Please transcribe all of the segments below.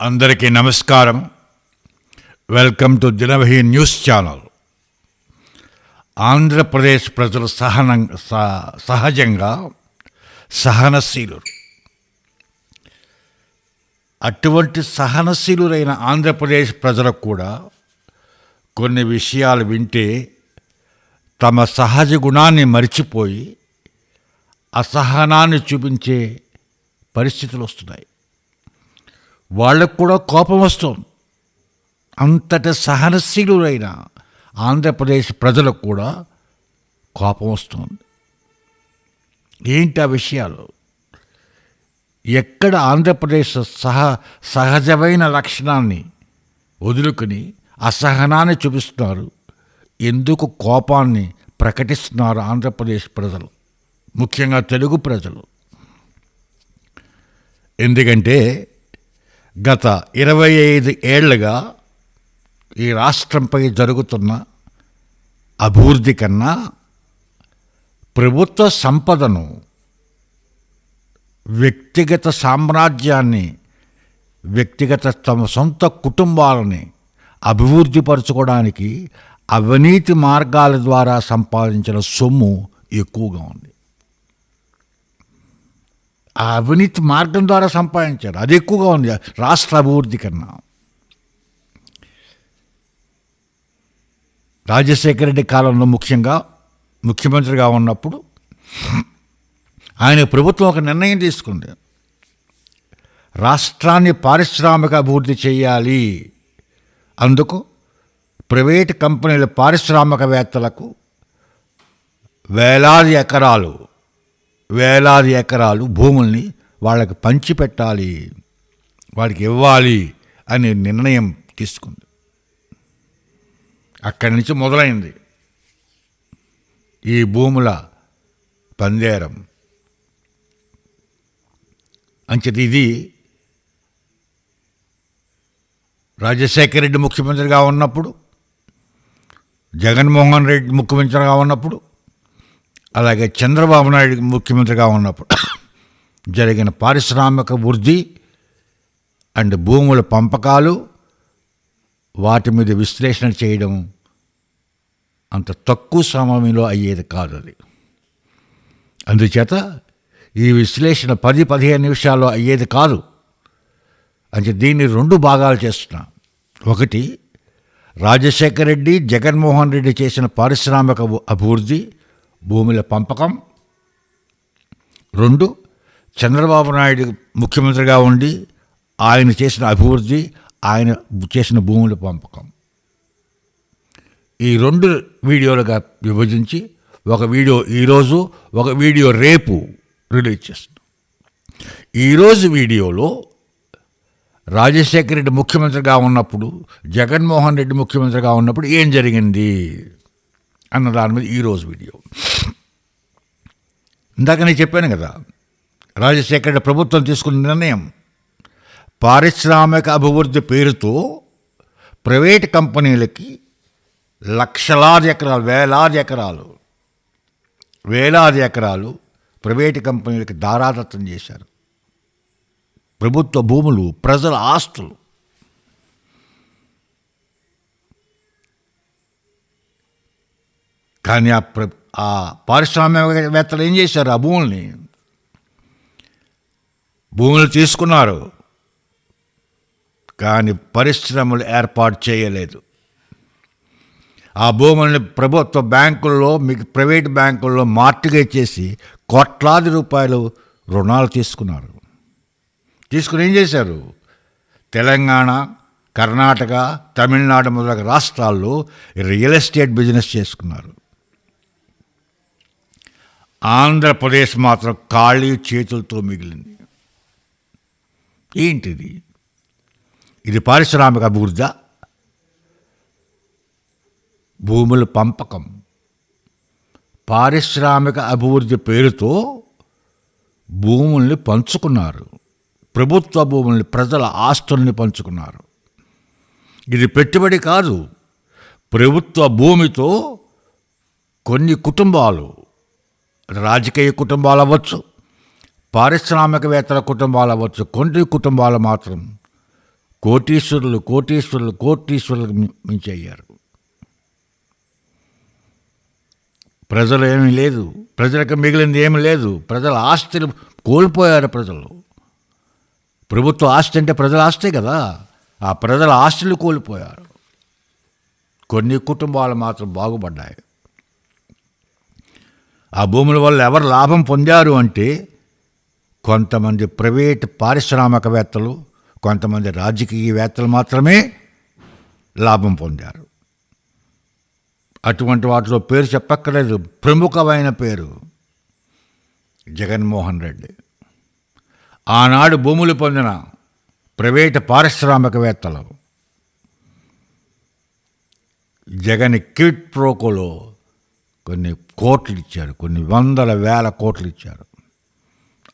అందరికీ నమస్కారం. Welcome to Dinavahi news channel Andhra Pradesh ప్రజలు సహనం సహజంగా సహనశీలు అటువంటి సహనశీలురైన ఆంధ్రప్రదేశ్ ప్రజలకు కూడా కొన్ని విషయాలు వింటే తమ సహజ గుణాన్ని మరిచిపోయి అసహనాన్ని చూపించే పరిస్థితులు వస్తున్నాయి. వాళ్ళకు కూడా కోపం వస్తుంది. అంతటి సహనశీలులైన ఆంధ్రప్రదేశ్ ప్రజలకు కూడా కోపం వస్తుంది. ఏంటి ఆ విషయాలు? ఎక్కడ ఆంధ్రప్రదేశ్ సహ సహజమైన లక్షణాన్ని వదులుకుని అసహనాన్ని చూపిస్తున్నారు? ఎందుకు కోపాన్ని ప్రకటిస్తున్నారు ఆంధ్రప్రదేశ్ ప్రజలు? ముఖ్యంగా తెలుగు ప్రజలు. ఎందుకంటే గత ఇరవై ఐదు ఏళ్ళుగా ఈ రాష్ట్రంపై జరుగుతున్న అభివృద్ధి కన్నా ప్రభుత్వ సంపదను వ్యక్తిగత సామ్రాజ్యాన్ని వ్యక్తిగత తమ సొంత కుటుంబాలని అభివృద్ధిపరచుకోవడానికి అవినీతి మార్గాల ద్వారా సంపాదించిన సొమ్ము ఎక్కువగా ఉంది. ఆ అవినీతి మార్గం ద్వారా సంపాదించారు అది ఎక్కువగా ఉంది. రాష్ట్ర అభివృద్ధి కన్నా. రాజశేఖర రెడ్డి కాలంలో ముఖ్యంగా ముఖ్యమంత్రిగా ఉన్నప్పుడు ఆయన ప్రభుత్వం ఒక నిర్ణయం తీసుకుంది. రాష్ట్రాన్ని పారిశ్రామిక అభివృద్ధి చేయాలి. అందుకు ప్రైవేట్ కంపెనీల పారిశ్రామికవేత్తలకు వేలాది ఎకరాలు వేలాది ఎకరాలు భూముల్ని వాళ్ళకి పంచిపెట్టాలి వాడికి ఇవ్వాలి అనే నిర్ణయం తీసుకుంది. అక్కడి నుంచి మొదలైంది. ఈ భూముల పందేరం. అంచేది ఇది రాజశేఖర రెడ్డి ముఖ్యమంత్రిగా ఉన్నప్పుడు జగన్మోహన్ రెడ్డి ముఖ్యమంత్రిగా ఉన్నప్పుడు అలాగే చంద్రబాబు నాయుడు ముఖ్యమంత్రిగా ఉన్నప్పుడు జరిగిన పారిశ్రామిక వృద్ధి అండ్ భూముల పంపకాలు వాటి మీద విశ్లేషణ చేయడం అంత తక్కువ సమయంలో అయ్యేది కాదు అది. అందుచేత ఈ విశ్లేషణ పది పదిహేను నిమిషాల్లో అయ్యేది కాదు. అంటే దీన్ని రెండు భాగాలు చేస్తున్నా. ఒకటి రాజశేఖర రెడ్డి జగన్మోహన్ రెడ్డి చేసిన పారిశ్రామిక అభివృద్ధి భూముల పంపకం. రెండు చంద్రబాబు నాయుడు ముఖ్యమంత్రిగా ఉండి ఆయన చేసిన అభివృద్ధి ఆయన చేసిన భూముల పంపకం. ఈ రెండు వీడియోలుగా విభజించి ఒక వీడియో ఈరోజు ఒక వీడియో రేపు రిలీజ్ చేస్తున్నాం. ఈరోజు వీడియోలో రాజశేఖర రెడ్డి ముఖ్యమంత్రిగా ఉన్నప్పుడు జగన్మోహన్ రెడ్డి ముఖ్యమంత్రిగా ఉన్నప్పుడు ఏం జరిగింది? అన్న దాని మీద ఈరోజు వీడియో. ఇందాక నేను చెప్పాను కదా రాజశేఖర ప్రభుత్వం తీసుకున్న నిర్ణయం పారిశ్రామిక అభివృద్ధి పేరుతో ప్రైవేట్ కంపెనీలకి లక్షలాది ఎకరాలు వేలాది ఎకరాలు వేలాది ఎకరాలు ప్రైవేట్ కంపెనీలకి దారాదత్తం చేశారు. ప్రభుత్వ భూములు ప్రజల ఆస్తులు. కానీ ఆ ప్ర ఆ పారిశ్రామికవేత్తలు ఏం చేశారు? ఆ భూముల్ని భూములు తీసుకున్నారు. కానీ పరిశ్రమలు ఏర్పాటు చేయలేదు. ఆ భూముల్ని ప్రభుత్వ బ్యాంకుల్లో మీకు ప్రైవేట్ బ్యాంకుల్లో మార్టిగేజ్ చేసి కోట్లాది రూపాయలు రుణాలు తీసుకున్నారు. తీసుకుని ఏం చేశారు? తెలంగాణ కర్ణాటక తమిళనాడు మొదలగు రాష్ట్రాల్లో రియల్ ఎస్టేట్ బిజినెస్ చేసుకున్నారు. ఆంధ్రప్రదేశ్ మాత్రం ఖాళీ చేతులతో మిగిలింది. ఏంటిది? ఇది పారిశ్రామిక అభివృద్ధి భూముల పంపకం. పారిశ్రామిక అభివృద్ధి పేరుతో భూముల్ని పంచుకున్నారు. ప్రభుత్వ భూముల్ని ప్రజల ఆస్తుల్ని పంచుకున్నారు. ఇది పెట్టుబడి కాదు ప్రభుత్వ భూమితో కొన్ని కుటుంబాలు రాజకీయ కుటుంబాలు అవ్వచ్చు పారిశ్రామికవేత్తల కుటుంబాలు అవ్వచ్చు కొండ్రి కుటుంబాలు మాత్రం కోటీశ్వరులు కోటీశ్వరులు కోటీశ్వరులకు మించి అయ్యారు. ప్రజలు ఏమీ లేదు ప్రజలకు మిగిలింది ఏమి లేదు ప్రజల ఆస్తులు కోల్పోయారు ప్రజలు. ప్రభుత్వ ఆస్తి అంటే ప్రజల ఆస్తే కదా ఆ ప్రజల ఆస్తులు కోల్పోయారు. కొన్ని కుటుంబాలు మాత్రం బాగుపడ్డాయి. ఆ భూముల వల్ల ఎవరు లాభం పొందారు అంటే కొంతమంది ప్రైవేట్ పారిశ్రామికవేత్తలు కొంతమంది రాజకీయవేత్తలు మాత్రమే లాభం పొందారు. అటువంటి వాటిలో పేరు చెప్పక్కర్లేదు. ప్రముఖమైన పేరు జగన్మోహన్ రెడ్డి. ఆనాడు భూములు పొందిన ప్రైవేటు పారిశ్రామికవేత్తలు జగన్ క్విట్ ప్రోకోలో కొన్ని కోట్లు ఇచ్చారు కొన్ని వందల వేల కోట్లు ఇచ్చారు.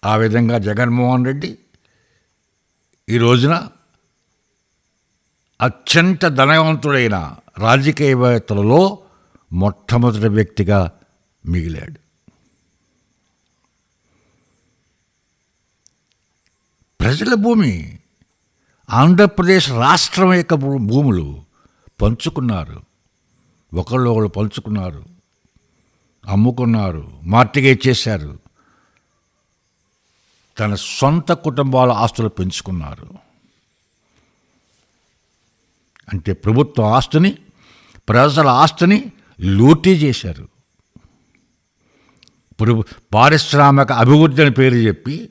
ఆ విధంగా జగన్మోహన్ రెడ్డి ఈ రోజున అత్యంత ధనవంతుడైన రాజకీయవేత్తలలో మొట్టమొదటి వ్యక్తిగా మిగిలాడు. ప్రజల భూమి ఆంధ్రప్రదేశ్ రాష్ట్రం యొక్క భూములు పంచుకున్నారు. ఒకళ్ళు ఒకళ్ళు పంచుకున్నారు. అమ్ముకున్నారు మార్టిగేజ్ చేశారు. తన సొంత కుటుంబాల ఆస్తులు పెంచుకున్నారు. అంటే ప్రభుత్వ ఆస్తిని ప్రజల ఆస్తిని లూటీ చేశారు. ప్రభు పారిశ్రామిక అభివృద్ధి అని పేరు చెప్పి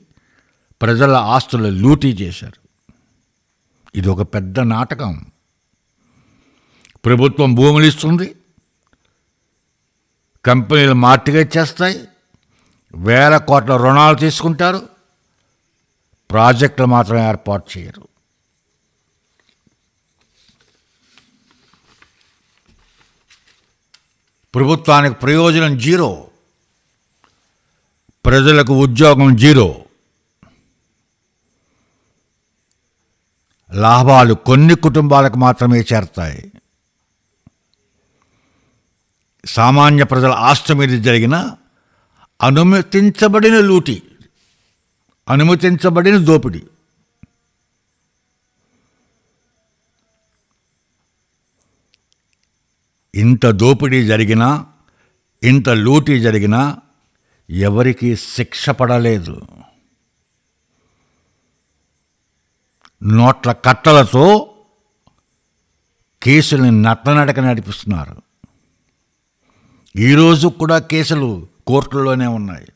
ప్రజల ఆస్తులు లూటీ చేశారు. ఇది ఒక పెద్ద నాటకం. ప్రభుత్వం భూములు ఇస్తుంది కంపెనీలు మార్టిగేజ్ చేస్తాయి. వేల కోట్ల రుణాలు తీసుకుంటారు. ప్రాజెక్టులు మాత్రం ఏర్పాటు చేయరు. ప్రభుత్వానికి ప్రయోజనం జీరో. ప్రజలకు ఉద్యోగం జీరో. లాభాలు కొన్ని కుటుంబాలకు మాత్రమే చేరతాయి. సామాన్య ప్రజల ఆస్తి మీద జరిగిన అనుమతించబడిన లూటి అనుమతించబడిన దోపిడీ. ఇంత దోపిడీ జరిగినా ఇంత లూటీ జరిగినా ఎవరికి శిక్ష పడలేదు. నోట్ల కట్టలతో కేసుల్ని నట్టనడక నడిపిస్తున్నారు. ఈరోజు కూడా కేసులు కోర్టుల్లోనే ఉన్నాయి.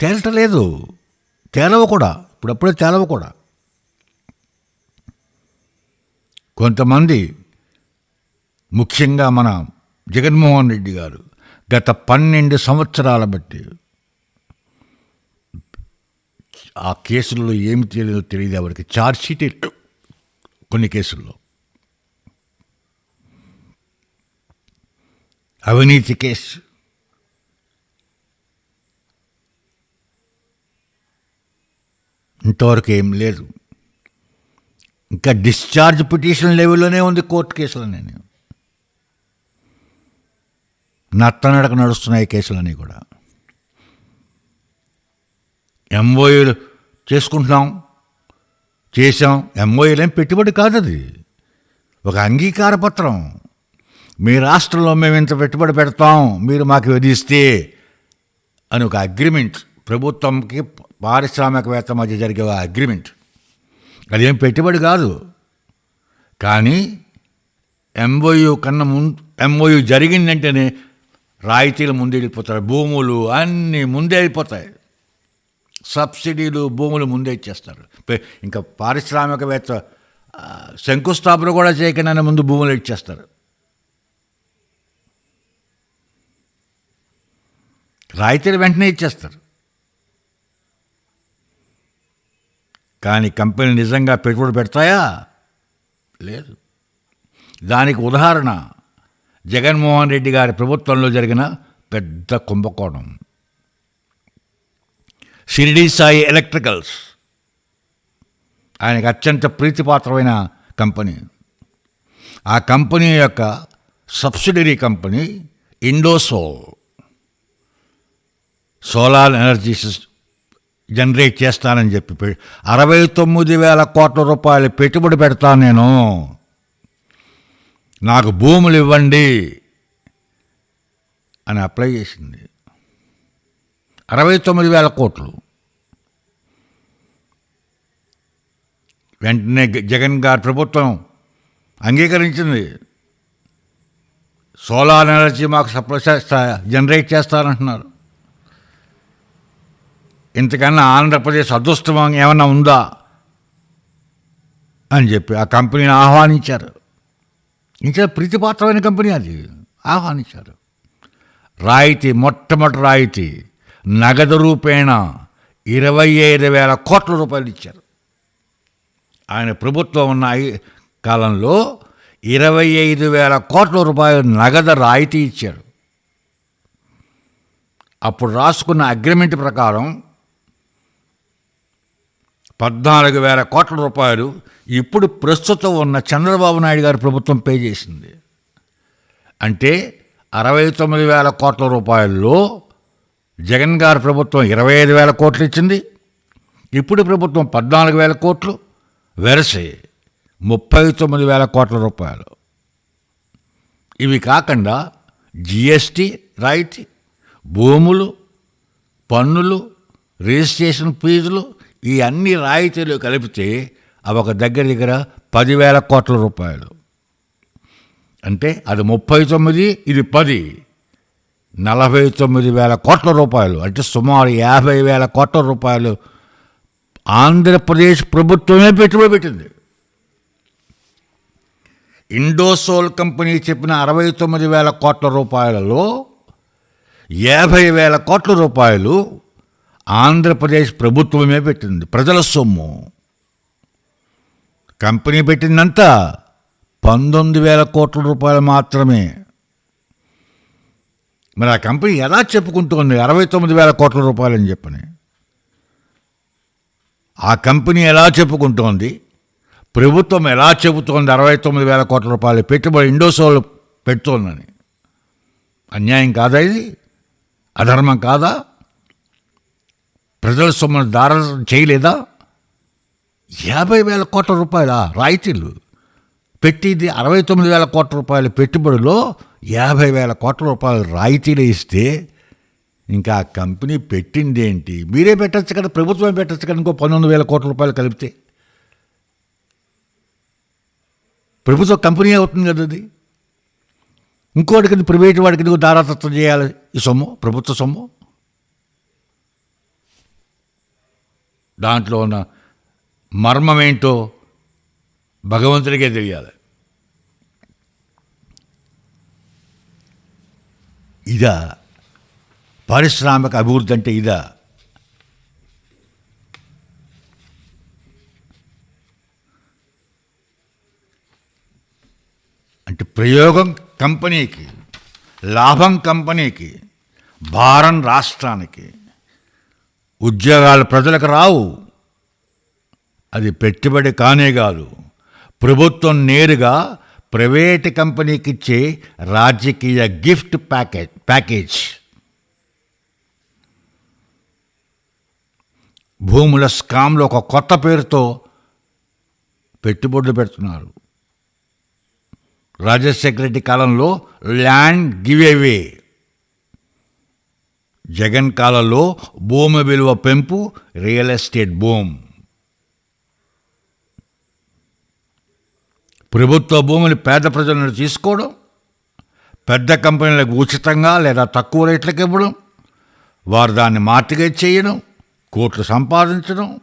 తేల్టలేదు తేలవ కూడా. ఇప్పుడప్పుడే తేలవ కూడా. కొంతమంది ముఖ్యంగా మన జగన్మోహన్ రెడ్డి గారు గత పన్నెండు సంవత్సరాల బట్టి ఆ కేసుల్లో ఏమి తెలియదో తెలియదు. ఎవరికి? ఛార్జ్ షీట్ కొన్ని కేసుల్లో. అవినీతి కేసు. ఇంతవరకు ఏం లేదు. ఇంకా డిశ్చార్జ్ పిటిషన్ లెవెల్లోనే ఉంది కోర్టు కేసులనే నేను నత్తనడక నడుస్తున్నాయి కేసులన్నీ కూడా. ఎంఓయూలు చేసుకుంటున్నాం చేసాం ఎంఓయూలు ఏం పెట్టుబడి కాదు అది ఒక అంగీకార పత్రం. మీ రాష్ట్రంలో మేము ఇంత పెట్టుబడి పెడతాం మీరు మాకు విధిస్తే అని ఒక అగ్రిమెంట్ ప్రభుత్వంకి పారిశ్రామికవేత్త మధ్య జరిగే ఒక అగ్రిమెంట్ అదేం పెట్టుబడి కాదు. కానీ ఎంఓయు కన్నా ముందు ఎంఓయూ జరిగిందంటేనే రాయితీలు ముందు భూములు అన్నీ ముందే వెళ్ళిపోతాయి సబ్సిడీలు భూములు ముందే ఇచ్చేస్తారు. ఇంకా పారిశ్రామికవేత్త శంకుస్థాపన కూడా చేయకుండా ముందు భూములు ఇచ్చేస్తారు. రాయితీలు వెంటనే ఇచ్చేస్తారు. కానీ కంపెనీలు నిజంగా పెట్టుబడి పెడతాయా? లేదు. దానికి ఉదాహరణ జగన్మోహన్ రెడ్డి గారి ప్రభుత్వంలో జరిగిన పెద్ద కుంభకోణం. షిరిడి సాయి ఎలక్ట్రికల్స్. ఆయనకు అత్యంత ప్రీతిపాత్రమైన కంపెనీ. ఆ కంపెనీ యొక్క subsidiary company Indosol. Solar energy generate చేస్తానని చెప్పి అరవై తొమ్మిది వేల కోట్ల రూపాయలు పెట్టుబడి పెడతాను నేను. నాకు భూములు ఇవ్వండి అని అప్లై చేసింది. అరవై తొమ్మిది వేల కోట్లు. వెంటనే జగన్ గారి ప్రభుత్వం అంగీకరించింది. సోలార్ ఎనర్జీ మాకు సప్లై చేస్తా జనరేట్ చేస్తారంటున్నారు ఇంతకన్నా ఆంధ్రప్రదేశ్ అదృష్టం ఏమన్నా ఉందా? అని చెప్పి ఆ కంపెనీని ఆహ్వానించారు. ఇంకా ప్రీతిపాత్రమైన కంపెనీ అది. ఆహ్వానించారు. రాయితీ మొట్టమొదటి రాయితీ నగదు రూపేణ ఇరవై ఐదు వేల కోట్ల రూపాయలు ఇచ్చారు. ఆయన ప్రభుత్వం ఉన్న కాలంలో ఇరవై ఐదు వేల కోట్ల రూపాయలు నగదు రాయితీ ఇచ్చారు. అప్పుడు రాసుకున్న అగ్రిమెంట్ ప్రకారం పద్నాలుగు వేల కోట్ల రూపాయలు ఇప్పుడు ప్రస్తుతం ఉన్న చంద్రబాబు నాయుడు గారి ప్రభుత్వం పే చేసింది. అంటే అరవై తొమ్మిది వేల కోట్ల రూపాయల్లో జగన్ గారి ప్రభుత్వం ఇరవై ఐదు వేల కోట్లు ఇచ్చింది. ఇప్పుడు ప్రభుత్వం పద్నాలుగు వేల కోట్లు వెరసి ముప్పై తొమ్మిది వేల కోట్ల రూపాయలు. ఇవి కాకుండా జిఎస్టి రాయితీ భూములు పన్నులు రిజిస్ట్రేషన్ ఫీజులు ఈ అన్ని రాయితీలు కలిపితే అవి ఒక దగ్గర దగ్గర పదివేల కోట్ల రూపాయలు. అంటే అది ముప్పై తొమ్మిది ఇది పది. నలభై తొమ్మిది వేల కోట్ల రూపాయలు. అంటే సుమారు యాభై వేల కోట్ల రూపాయలు ఆంధ్రప్రదేశ్ ప్రభుత్వమే పెట్టుబడి పెట్టింది. ఇండోసోల్ కంపెనీ చెప్పిన అరవై తొమ్మిది వేల కోట్ల రూపాయలలో యాభై వేల కోట్ల రూపాయలు ఆంధ్రప్రదేశ్ ప్రభుత్వమే పెట్టింది. ప్రజల సొమ్ము. కంపెనీ పెట్టిందంతా పంతొమ్మిది వేల కోట్ల రూపాయలు మాత్రమే. మరి ఆ కంపెనీ ఎలా చెప్పుకుంటుంది అరవై తొమ్మిది వేల కోట్ల రూపాయలని చెప్పని? ఆ కంపెనీ ఎలా చెప్పుకుంటోంది? ప్రభుత్వం ఎలా చెబుతోంది అరవై తొమ్మిది వేల కోట్ల రూపాయలు పెట్టుబడి ఇండోసోల్ పెడుతోందని? అన్యాయం కాదా ఇది? అధర్మం కాదా? ప్రజల సొమ్మును దారం చేయలేదా? యాభై వేల కోట్ల రూపాయల రాయితీలు. పెట్టింది అరవై తొమ్మిది వేల కోట్ల రూపాయల పెట్టుబడిలో యాభై వేల కోట్ల రూపాయలు రాయితీలు ఇస్తే ఇంకా ఆ కంపెనీ పెట్టింది ఏంటి మీరే పెట్టచ్చు కదా ప్రభుత్వం పెట్టచ్చు కదా ఇంకో పంతొమ్మిది వేల కోట్ల రూపాయలు కలిపితే. ప్రభుత్వ కంపెనీ అవుతుంది కదా అది. ఇంకోటి కింద ప్రైవేట్ వాడికి ఎందుకు దారాతత్వం చేయాలి ఈ సొమ్ము ప్రభుత్వ సొమ్ము? దాంట్లో ఉన్న మర్మం ఏంటో భగవంతుడికే తెలియాలి. ఇదా పారిశ్రామిక అభివృద్ధి అంటే ఇదా. అంటే ప్రయోగం కంపెనీకి లాభం కంపెనీకి భారం రాష్ట్రానికి ఉద్యోగాలు ప్రజలకు రావు. అది పెట్టుబడి కానే కాదు. ప్రభుత్వం నేరుగా ప్రైవేట్ కంపెనీకి ఇచ్చే రాజకీయ గిఫ్ట్ ప్యాకేజ్ ప్యాకేజ్. భూముల స్కామ్లో ఒక కొత్త పేరుతో పెట్టుబడులు పెడుతున్నారు. రాజశేఖర రెడ్డి కాలంలో ల్యాండ్ గివ్ అవే. జగన్ కాలంలో భూమి విలువ పెంపు రియల్ ఎస్టేట్ భూమ్. ప్రభుత్వ భూమిని పేద ప్రజల నుండి తీసుకోవడం పెద్ద కంపెనీలకు ఉచితంగా లేదా తక్కువ రేట్లకు ఇవ్వడం వారు దాన్ని మార్టిగేజ్ చేయడం కోట్లు సంపాదించడం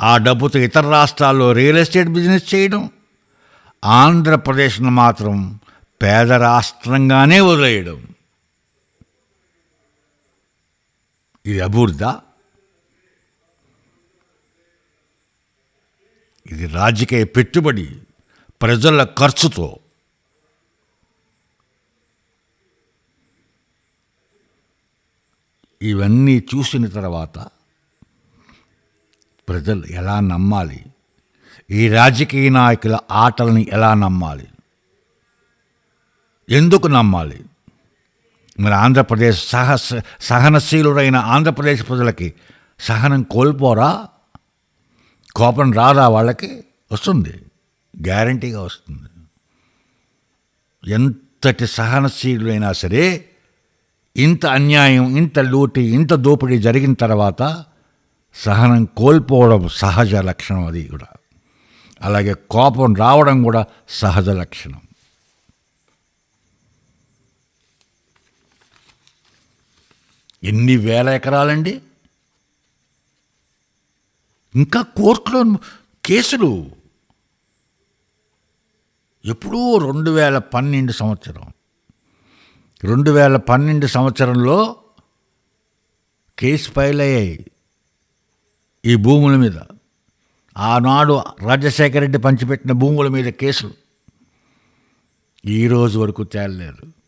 ఆ డబ్బుతో ఇతర రాష్ట్రాల్లో రియల్ ఎస్టేట్ బిజినెస్ చేయడం ఆంధ్రప్రదేశ్ను మాత్రం పేద రాష్ట్రంగానే వదిలేయడం. ఇది అభివృద్ధా. ఇది రాజకీయ పెట్టుబడి ప్రజల ఖర్చుతో. ఇవన్నీ చూసిన తర్వాత ప్రజలు ఎలా నమ్మాలి? ఈ రాజకీయ నాయకుల ఆటలని ఎలా నమ్మాలి? ఎందుకు నమ్మాలి? మరి ఆంధ్రప్రదేశ్ సహస సహనశీలుడైన ఆంధ్రప్రదేశ్ ప్రజలకి సహనం కోల్పోరా? కోపం రాదా వాళ్ళకి? వస్తుంది. గ్యారంటీగా వస్తుంది. ఎంతటి సహనశీలుడైనా సరే ఇంత అన్యాయం ఇంత లూటి ఇంత దోపిడీ జరిగిన తర్వాత సహనం కోల్పోవడం సహజ లక్షణం అది కూడా. అలాగే కోపం రావడం కూడా సహజ లక్షణం. ఎన్ని వేల ఎకరాలండి? ఇంకా కోర్టులో కేసులు. ఎప్పుడూ రెండు వేల పన్నెండు సంవత్సరం. రెండు వేల పన్నెండు సంవత్సరంలో కేసు ఫైల్ అయ్యాయి ఈ భూముల మీద. ఆనాడు రాజశేఖర రెడ్డి పంచిపెట్టిన భూముల మీద కేసులు. ఈ రోజు వరకు తేలలేదు.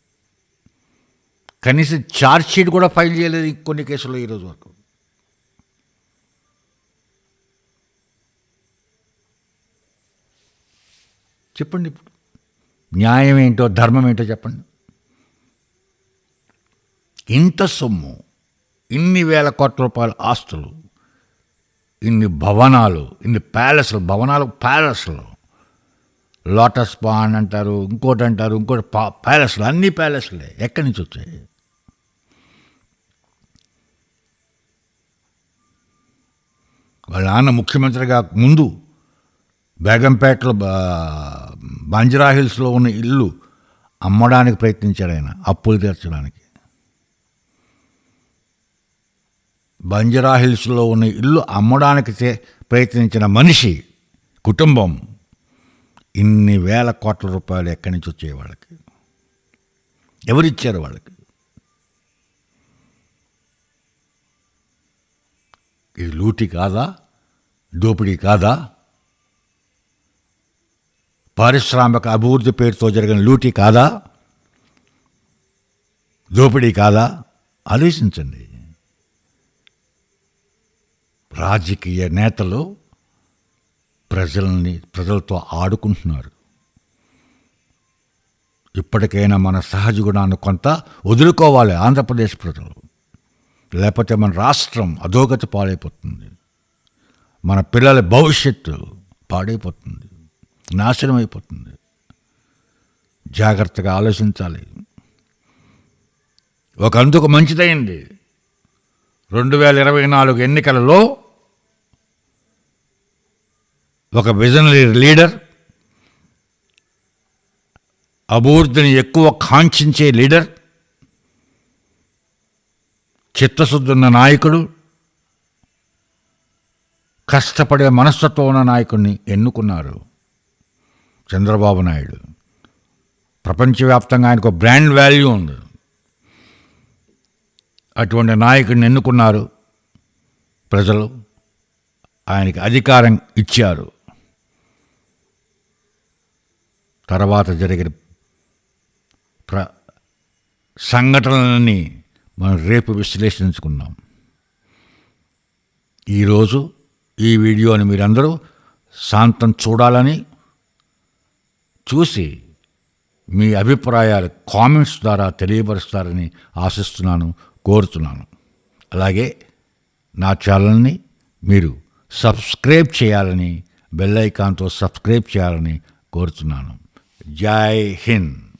కనీసం ఛార్జ్ షీట్ కూడా ఫైల్ చేయలేదు కొన్ని కేసులు ఈరోజు వరకు. చెప్పండి ఇప్పుడు. న్యాయం ఏంటో ధర్మం ఏంటో చెప్పండి. ఇంత సొమ్ము ఇన్ని వేల కోట్ల రూపాయల ఆస్తులు ఇన్ని భవనాలు ఇన్ని ప్యాలెస్లు భవనాలు ప్యాలెస్లు లోటస్ పాన్ అంటారు ఇంకోటి అంటారు ఇంకోటి ప్యాలెస్లు అన్ని ప్యాలెస్లే ఎక్కడి నుంచి వచ్చాయి? వాళ్ళ నాన్న ముఖ్యమంత్రిగా ముందు బేగంపేటలో బా- బంజరా హిల్స్లో ఉన్న ఇల్లు అమ్మడానికి ప్రయత్నించాడు ఆయన అప్పులు తీర్చడానికి. బంజరా హిల్స్లో ఉన్న ఇల్లు అమ్మడానికి చే- ప్రయత్నించిన మనిషి కుటుంబం ఇన్ని వేల కోట్ల రూపాయలు ఎక్కడి నుంచి వచ్చాయి వాళ్ళకి? ఎవరిచ్చారు వాళ్ళకి? ఇది లూటి కాదా? దోపిడీ కాదా? పారిశ్రామిక అభివృద్ధి పేరుతో జరిగిన లూటీ కాదా? దోపిడీ కాదా? ఆలోచించండి. రాజకీయ నేతలు ప్రజల్ని ప్రజలతో ఆడుకుంటున్నారు. ఇప్పటికైనా మన సహజ గుణాన్ని కొంత వదులుకోవాలి ఆంధ్రప్రదేశ్ ప్రజలు. లేకపోతే మన రాష్ట్రం అధోగతి పాడైపోతుంది మన పిల్లల భవిష్యత్తు పాడైపోతుంది. నాశనం అయిపోతుంది. జాగ్రత్తగా ఆలోచించాలి. ఒక అందుకు మంచిదైంది. రెండు వేల ఇరవై నాలుగు ఎన్నికలలో ఒక విజనరీ లీడర్ అభివృద్ధిని ఎక్కువ కాంక్షించే లీడర్ చిత్తశుద్ధున్న నాయకుడు కష్టపడే మనస్తత్వం ఉన్న నాయకుడిని ఎన్నుకున్నారు చంద్రబాబు నాయుడు. ప్రపంచవ్యాప్తంగా ఆయనకు బ్రాండ్ వాల్యూ ఉంది. అటువంటి నాయకుడిని ఎన్నుకున్నారు ప్రజలు. ఆయనకి అధికారం ఇచ్చారు. తర్వాత జరిగిన ప్ర సంఘటనలన్నీ మనం రేపు విశ్లేషించుకున్నాం ఈరోజు ఈ వీడియోని మీరందరూ శాంతం చూడాలని చూసి మీ అభిప్రాయాలు కామెంట్స్ ద్వారా తెలియపరుస్తారని ఆశిస్తున్నాను కోరుతున్నాను. అలాగే నా ఛానల్ని మీరు సబ్స్క్రైబ్ చేయాలని బెల్ ఐకాన్తో సబ్స్క్రైబ్ చేయాలని కోరుతున్నాను. జై హింద్!